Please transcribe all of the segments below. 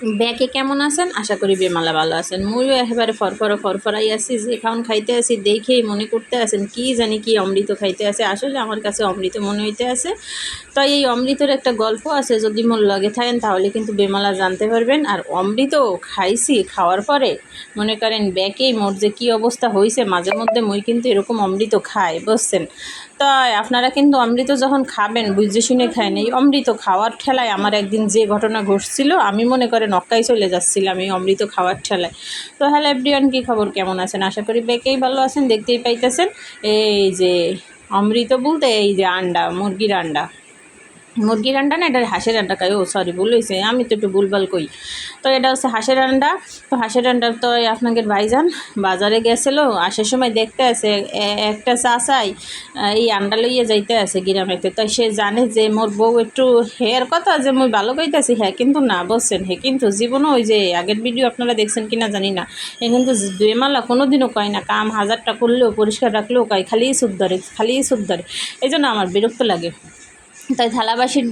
ব্যাকে কেমন আছেন? আশা করি বেমালা ভালো আছেন। মুইও একেবারে ফরফরা, ফরফরাই আছি, যে খাওন খাইতে আছি, দেখেই মনে করতে আছেন, কি জানি কি অমৃত খাইতে আছে। আসলে আমার কাছে অমৃত মনে হইতে আছে। তো এই অমৃতের একটা গল্প আছে, যদি মন লগে থাকেন, তাহলে কিন্তু বেমালা জানতে পারবেন। আর অমৃত খাইছি, খাওয়ার পরে মনে করেন ব্যাকেই মোর যে কী অবস্থা হয়েছে মাঝে মধ্যে মই কিন্তু এরকম অমৃত খাই বুঝছেন? তাই আপনারা কিন্তু অমৃত যখন খাবেন, বুঝে শুনে খায় এই অমৃত খাওয়ার ঠেলায় আমার একদিন যে ঘটনা ঘটছিল, আমি মনে করে নক্কায় চলে যাচ্ছিলাম এই অমৃত খাওয়ার ঠেলায়। তো হ্যালো এভরিওয়ান, কী খবর? কেমন আছেন? আশা করি বেকেই ভালো আছেন, দেখতেই পাইতেছেন। এই যে অমৃত বলতে এই যে আন্ডা, মুরগির আন্ডা। মুরগির আন্ডা না, এটা হাঁসের আন্ডা খাই ও সরি ভুল হয়েছে আমি তো একটু ভুলভাল কই। তো এটা হচ্ছে হাঁসের আন্ডা তো হাঁসের আন্ডা তো আপনাদের ভাইজান বাজারে গেছিল, আসার সময় দেখতে আছে একটা চাচাই এই আন্ডা লইয়ে যাইতে আছে গ্রামেতে, তো সে জানে যে মোর বউ একটু হেয়ার কথা যে মুই ভালো কইতেছি হ্যাঁ কিন্তু না বলছেন হে কিন্তু জীবনও ওই যে আগের ভিডিও আপনারা দেখছেন কিনা জানি না, এ কিন্তু বেমালা কোনো দিনও কয় না, কাম হাজারটা করলেও, পরিষ্কার রাখলেও কয় খালিই সুদ ধরে খালিই সুদ ধরে এই জন্য আমার বিরক্ত লাগে। তাই থালাবাসির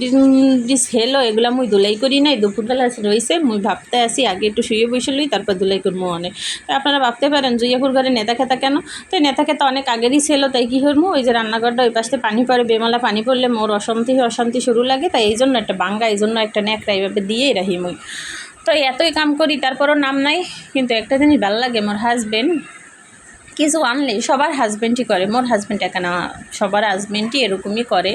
ডিস হেলো এগুলা মুই দুলাই করি নাই, দুপুরবেলা রয়েছে মুই ভাবতে আসি, আগে একটু শুয়ে বসে লই, তারপর দুলাই করব অনেক। আপনারা ভাবতে পারেন, জুইয়াপুর ঘরে নেতা খেতা কেন? তো এই নেতা খেতা অনেক আগেরই ছিল, তাই কী করব ওই যে রান্নাঘরটা ওই পাশে পানি পড়ে, বেমালা পানি পড়লে মোর অশান্তি অশান্তি শুরু লাগে, তাই এই জন্য একটা বাঙ্গা এই জন্য একটা ন্যাকড়া এইভাবে দিয়েই রাখি মুই। তো এতই কাম করি, তারপরও নাম নাই, কিন্তু একটা জিনিস ভালো লাগে, মোর হাজবেন্ড কিছু আনলে সবার হাজব্যান্ডই করে, মোর হাজব্যান্ড একা না, সবার হাজব্যান্ডই এরকমই করে।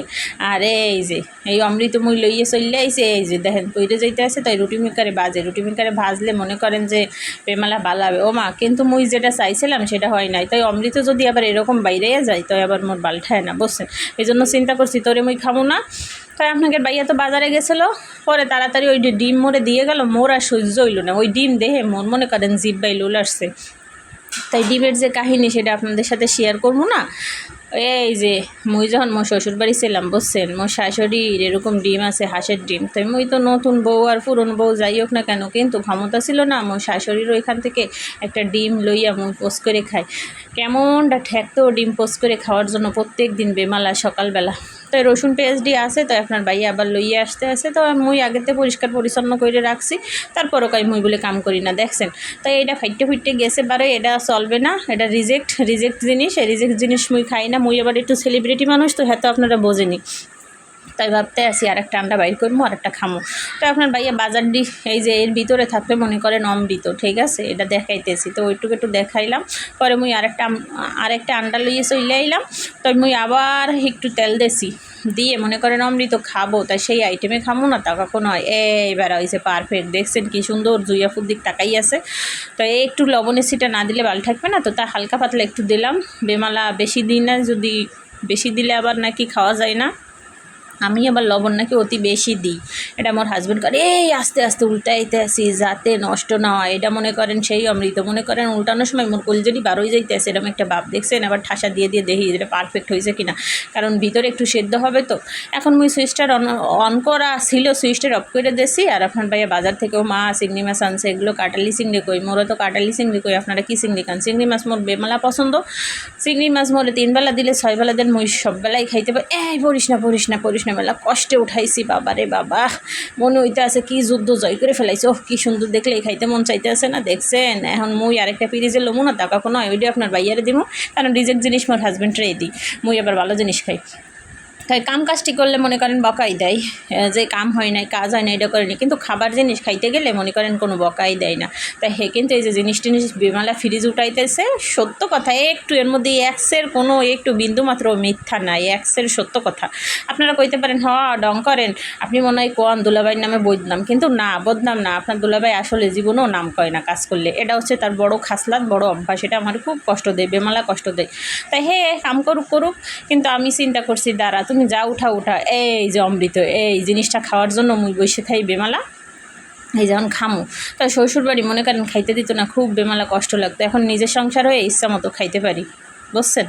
আর এই যে, এই অমৃত অমৃতময় লইয়ে চললে আইসে এই যে দেখেন পইরে যাইতে আছে, তাই রুটি মেকারে বাজে। রুটি মেকারে ভাজলে মনে করেন যে প্রেমালা বালাবে। ও মা, কিন্তু মুই যেটা চাইছিলাম সেটা হয় নাই। তাই অমৃত যদি আবার এরকম বাইরে যায়, তাই আবার মোর বালঠায় না, বুঝছেন? এই জন্য চিন্তা করছি, তোরে মুই খাব না। তাই আপনাকে বাইয়া তো বাজারে গেছিল, পরে তাড়াতাড়ি ওই ডিম মোড়ে দিয়ে গেল, মোর আর সহ্য হইল না। ওই ডিম দেহে মোর মনে করেন জিভ বাই তাই ডিমের যে কাহিনী সেটা আপনাদের সাথে শেয়ার করব না? এই যে, মুই যখন মোর শ্বশুর বাড়ি ছিলাম, বুঝছেন? মোর শাশুড়ির এরকম ডিম আছে, হাঁসের ডিম। তাই মুই তো নতুন বউ আর পুরনো বউ যাই হোক না কেন, কিন্তু ক্ষমতা ছিল না মোর শাশুড়ির ওইখান থেকে একটা ডিম লইয়া মুই পোস্ট করে খাই। কেমনটা ঠেকতো ডিম পোস্ট করে খাওয়ার জন্য প্রত্যেক দিন বেমালা সকালবেলা। তো রসুন পেঁয়াজ দিয়ে আছে তো আপনার ভাইয়া আবার লইয়ে আসতে আছে। তো মুই আগেতে পরিষ্কার পরিচ্ছন্ন করে রাখছি, তারপরও কাই মুই বলে কাম করি না, দেখছেন? তাই এটা ফাইটে ফুটতে গেছে বারে, এটা চলবে না, এটা রিজেক্ট রিজেক্ট জিনিস রিজেক্ট জিনিস মুই খাই না, মুই আবার একটু সেলিব্রিটি মানুষ, তো হ্যাঁ তো আপনারা বোঝেনি তাই ভাবতে আসি আর একটা আন্ডা বাইর করব আর একটা খামো। তো আপনার ভাইয়া বাজার ডি এই যে এর ভিতরে থাকলে মনে করেন অমৃত, ঠিক আছে? এটা দেখাইতেছি। তো ওইটুকু একটু দেখাইলাম। পরে মুই আরেকটা আরেকটা আন্ডা লইয়ে চলে আইলাম। তো মুই আবার একটু তেল দেছি। দিয়ে মনে করেন অমৃত খাব, তাই সেই আইটেমে খামো না, তা কখনো হয়। এইবার হয়েছে পারফেক্ট দেখছেন কি সুন্দর জুইয়াপুর দিক তাকাই আছে। তো একটু লবণের সিটা না দিলে ভালো থাকবে না, তো তা হালকা পাতলা একটু দিলাম। বেমালা বেশি দিন না, যদি বেশি দিলে আবার নাকি খাওয়া যায় না। আমি আবার লবণ নাকি অতি বেশি দিই। এটা আমার হাজব্যান্ড করে, এই আস্তে আস্তে উল্টাইতে আসি যাতে নষ্ট না হয়। এটা মনে করেন সেই অমৃত। মনে করেন উল্টানোর সময় মোর কলজেরি বারোই যাইতে আসে এরকম একটা ভাব দেখছেন, আবার ঠাসা দিয়ে দিয়ে দেখি এটা পারফেক্ট হয়েছে কিনা। কারণ ভিতরে একটু সেদ্ধ হবে তো। এখন মুই সুইচটার অন অন করা ছিল সুইচটার অফ করে দিয়েছি আর আপনার ভাইয়া বাজার থেকেও মা, চিংড়ি মাছ আনছে, এগুলো কাটালি চিংড়ি কই? মোরও তো কাটালি চিংড়ি কই? আপনারা কী চিংড়ি খান? চিংড়ি মাছ মোর বেমালা পছন্দ। চিংড়ি মাছ মোরে তিনবেলা দিলে ছয় বেলা দেন, মুই সব বেলাই খাইতে পারি। এই, পড়িস না পড়িস না পড়িস না। বেলা কষ্টে উঠাইছি বাবা রে বাবা। মনে হইতে আছে কি যুদ্ধ জয় করে ফেলাইছে, ওহ, কি সুন্দর দেখলে খাইতে মন চাইতে আছে না, দেখছেন? এখন মুই আরেকটা পিরিজে লোমো না তা কোনো ওইটা আপনার বাইয়ারে দিব কারণ রিজেক্ট জিনিস মোর হাজব্যান্ডরে দিই মুই আবার ভালো জিনিস খাই। তাই কাম কাজটি করলে মনে করেন বকাই দেয়। যে কাম হয় নাই, কাজ হয় না এটা করেনি কিন্তু খাবার জিনিস খাইতে গেলে মনে করেন কোনো বকাই দেয় না। তাই হে কিন্তু এই যে জিনিস টিনিস বিমালা ফ্রিজ উঠাইতেছে, সত্য কথা, একটু এর মধ্যে এক্সের কোনো একটু বিন্দু মাত্র মিথ্যা নাই, এক্সের সত্য কথা। আপনারা কইতে পারেন, হ, ডং করেন। আপনি মনে হয় কোয়ান দুলাভাইয়ের নামে বদনাম। কিন্তু না, বদনাম না। আপনার দুলাভাই আসলে জীবনেও নাম কয় না কাজ করলে। এটা হচ্ছে তার বড় খাসলাত, বড় অভ্যাস। এটা আমার খুব কষ্ট দেয়, বেমালা কষ্ট দেয়। তাই হে, কাম করুক করুক। কিন্তু আমি চিন্তা করছি, দাঁড়া তুমি যা উঠা উঠা। এই যে অমৃত, এই জিনিসটা খাওয়ার জন্য মুই বসে খাই বেমালা। এই যেমন খামু, তা শ্বশুরবাড়ি মনে করেন খাইতে দিত না, খুব বেমালা কষ্ট লাগতো। এখন নিজের সংসার হয়ে ইচ্ছা মতো খাইতে পারি। বুঝছেন?